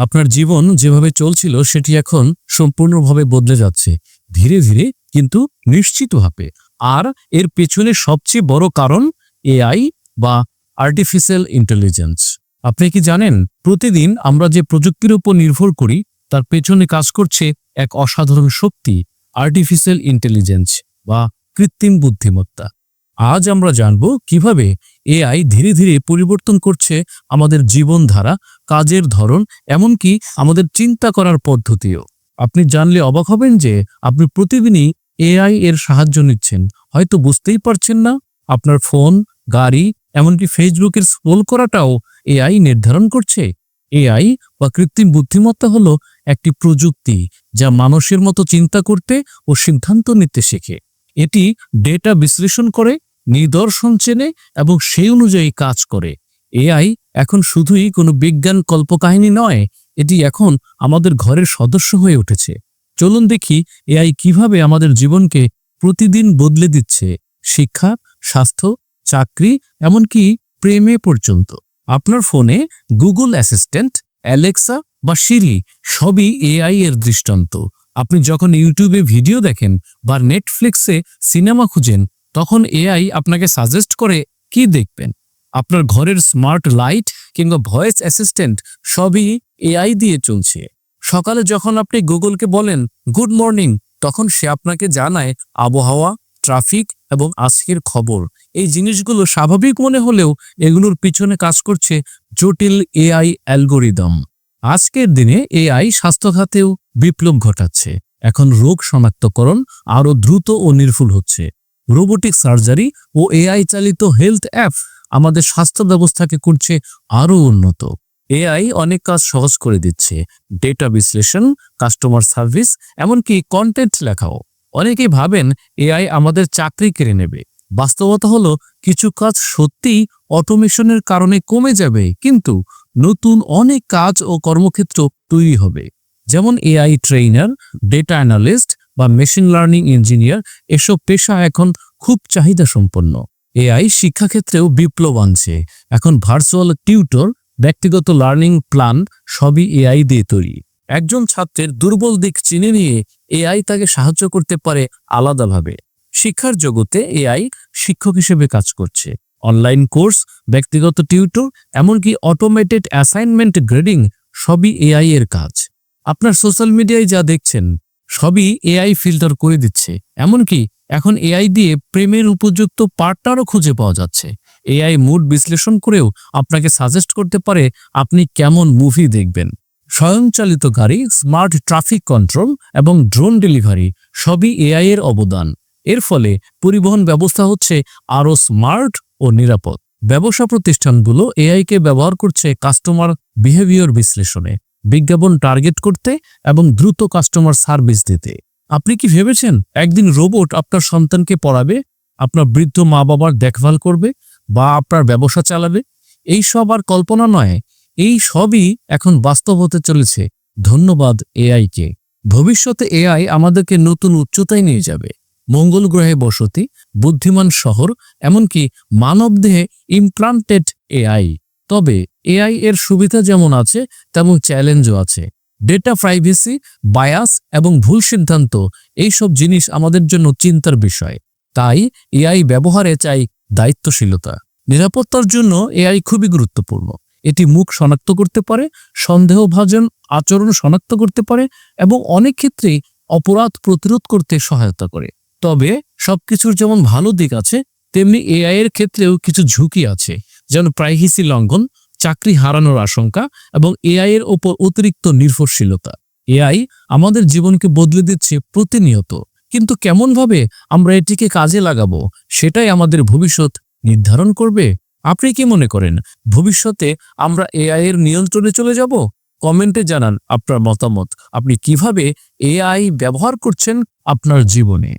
আপনার জীবন যেভাবে চলছিল, সেটি এখন সম্পূর্ণভাবে বদলে যাচ্ছে। ধীরে ধীরে কিন্তু নিশ্চিতভাবে আর এর পেছনে সবচেয়ে বড় কারণ এআই বা আর্টিফিশিয়াল ইন্টেলিজেন্স আপনি কি জানেন, প্রতিদিন আমরা যে প্রযুক্তির উপর নির্ভর করি, তার পেছনে কাজ করছে এক অসাধারণ শক্তি আর্টিফিশিয়াল ইন্টেলিজেন্স বা কৃত্রিম বুদ্ধিমত্তা। আজ আমরা জানব কীভাবে এআই ধীরে ধীরে পরিবর্তন করছে আমাদের জীবনধারা, কাজের ধরন, এমনকি আমাদের চিন্তা করার পদ্ধতিও। আপনি জানলে অবাক হবেন যে আপনি প্রতিদিনই এআই এর সাহায্য নিচ্ছেন। হয়তো বুঝতেই পারছেন না, আপনার ফোন, গাড়ি, এমনকি ফেসবুকের স্ক্রোল করাটাও এআই নির্ধারণ করছে। এআই বা কৃত্রিম বুদ্ধিমত্তা হলো একটি প্রযুক্তি যা মানুষের মতো চিন্তা করতে ও সিদ্ধান্ত নিতে শেখে। এটি ডেটা বিশ্লেষণ করে নিদর্শন চেনে এবং সেই অনুযায়ী কাজ করে। এআই এখন শুধুই কোনো বিজ্ঞান কল্পকাহিনী নয়, এটি এখন আমাদের ঘরের সদস্য হয়ে উঠেছে। চলুন দেখি এআই কীভাবে আমাদের জীবনকে প্রতিদিন বদলে দিচ্ছে, শিক্ষা, স্বাস্থ্য, চাকরি, এমনকি প্রেমে পর্যন্ত। আপনার ফোনে গুগল অ্যাসিস্ট্যান্ট, অ্যালেক্সা বা সিরি সবই এআই এর দৃষ্টান্ত। আপনি যখন ইউটিউবে ভিডিও দেখেন বা নেটফ্লিক্সে সিনেমা খুঁজেন তখন এআই আপনাকে সাজেস্ট করে কি দেখবেন? আপনার ঘরের স্মার্ট লাইট কিংবা ভয়েস অ্যাসিস্ট্যান্ট সবই এআই দিয়ে চলছে। সকালে যখন আপনি গুগলকে বলেন গুড মর্নিং তখন সে আপনাকে জানায় আবহাওয়া ট্রাফিক এবং আজকের খবর। এই জিনিসগুলো স্বাভাবিক মনে হলেও এগুলোর পিছনে কাজ করছে জটিল এআই অ্যালগোরিদম। আজকের দিনে এআই স্বাস্থ্য খাতেও বিপ্লব ঘটাচ্ছে। এখন রোগ শনাক্তকরণ আরও দ্রুত ও নির্ভুল হচ্ছে। রোবোটিক সার্জারি ও এআই চালিত হেলথ অ্যাপ আমাদের স্বাস্থ্য ব্যবস্থাকে করছে আরও উন্নত। এআই অনেক কাজ সহজ করে দিচ্ছে। ডেটা বিশ্লেষণ, কাস্টমার সার্ভিস, এমনকি কন্টেন্ট লেখাও। অনেকেই ভাবেন এআই আমাদের চাকরি কেড়ে নেবে। বাস্তবতা হলো, কিছু কাজ সত্যিই অটোমেশনের কারণে কমে যাবে, কিন্তু নতুন অনেক কাজ ও কর্মক্ষেত্র তৈরি হবে। যেমন এআই ট্রেইনার, ডেটা অ্যানালিস্ট বা মেশিন লার্নিং ইঞ্জিনিয়ার এসব পেশা এখন খুব চাহিদা সম্পন্ন। এআই শিক্ষাক্ষেত্রেও বিপ্লব আনছে এখন ভার্চুয়াল টিউটর ব্যক্তিগত লার্নিং প্ল্যান সবই এআই দিয়ে তৈরি। একজন ছাত্রের দুর্বল দিক চিনে নিয়ে এআই তাকে সাহায্য করতে পারে আলাদাভাবে। শিক্ষার জগতে এআই শিক্ষক হিসেবে কাজ করছে। অনলাইন কোর্স ব্যক্তিগত টিউটর এমনকি অটোমেটেড অ্যাসাইনমেন্ট গ্রেডিং সবই এআই এর কাজ। আপনার সোশ্যাল মিডিয়ায় যা দেখছেন সবই এআই ফিল্টার করে দিচ্ছে। এমনকি এখন এআই দিয়ে প্রেমের উপযুক্ত পার্টনারও খুঁজে পাওয়া যাচ্ছে। এআই মুড বিশ্লেষণ করেও আপনাকে সাজেস্ট করতে পারে আপনি কেমন মুভি দেখবেন। স্বয়ংচালিত গাড়ি স্মার্ট ট্রাফিক কন্ট্রোল এবং ড্রোন ডেলিভারি সবই এআই এর অবদান। এর ফলে পরিবহন ব্যবস্থা হচ্ছে আরও স্মার্ট ও নিরাপদ। ব্যবসা প্রতিষ্ঠানগুলো এআইকে ব্যবহার করছে কাস্টমার বিহেভিয়র বিশ্লেষণে। বিজ্ঞাপন টার্গেট করতে এবং দ্রুত কাস্টমার সার্ভিস দিতে। আপনি কি ভেবেছেন একদিন রোবট আপনার সন্তানকে পড়াবে, আপনার বৃদ্ধ মা বাবার দেখভাল করবে বা আপনার ব্যবসা চালাবে? এই সব আর কল্পনা নয়। এই সবই এখন বাস্তব হতে চলেছে। ধন্যবাদ এআইকে। ভবিষ্যতে এআই আমাদেরকে নতুন উচ্চতায় নিয়ে যাবে। মঙ্গল গ্রহে বসতি, বুদ্ধিমান শহর, এমনকি মানবদেহে ইমপ্লান্টেড এআই। তবে এআই এর সুবিধা যেমন আছে, তেমন চ্যালেঞ্জও আছে। ডেটা প্রাইভেসি বায়াস এবং ভুল সিদ্ধান্ত, এইসব জিনিস আমাদের জন্য চিন্তার বিষয়। তাই এআই ব্যবহারে চাই দায়িত্বশীলতা। নিরাপত্তার জন্য এআই খুবই গুরুত্বপূর্ণ। এটি মুখ শনাক্ত করতে পারে, সন্দেহভাজন আচরণ শনাক্ত করতে পারে এবং অনেক ক্ষেত্রেই অপরাধ প্রতিরোধ করতে সহায়তা করে। তবে সবকিছুর যেমন ভালো দিক আছে, তেমনি এআই এর ক্ষেত্রেও কিছু ঝুঁকি আছে, যেমন প্রাইভেসি লঙ্ঘন চাকরি হারানোর আশঙ্কা এবং এআই এর ওপর অতিরিক্ত নির্ভরশীলতা। এআই আমাদের জীবনকে বদলে দিচ্ছে প্রতিনিয়ত, কিন্তু কেমনভাবে আমরা এটিকে কাজে লাগাবো সেটাই আমাদের ভবিষ্যৎ নির্ধারণ করবে? আপনি কি মনে করেন, ভবিষ্যতে আমরা এআই এর নিয়ন্ত্রণে চলে যাব? কমেন্টে জানান আপনার মতামত। আপনি কীভাবে এআই ব্যবহার করছেন আপনার জীবনে?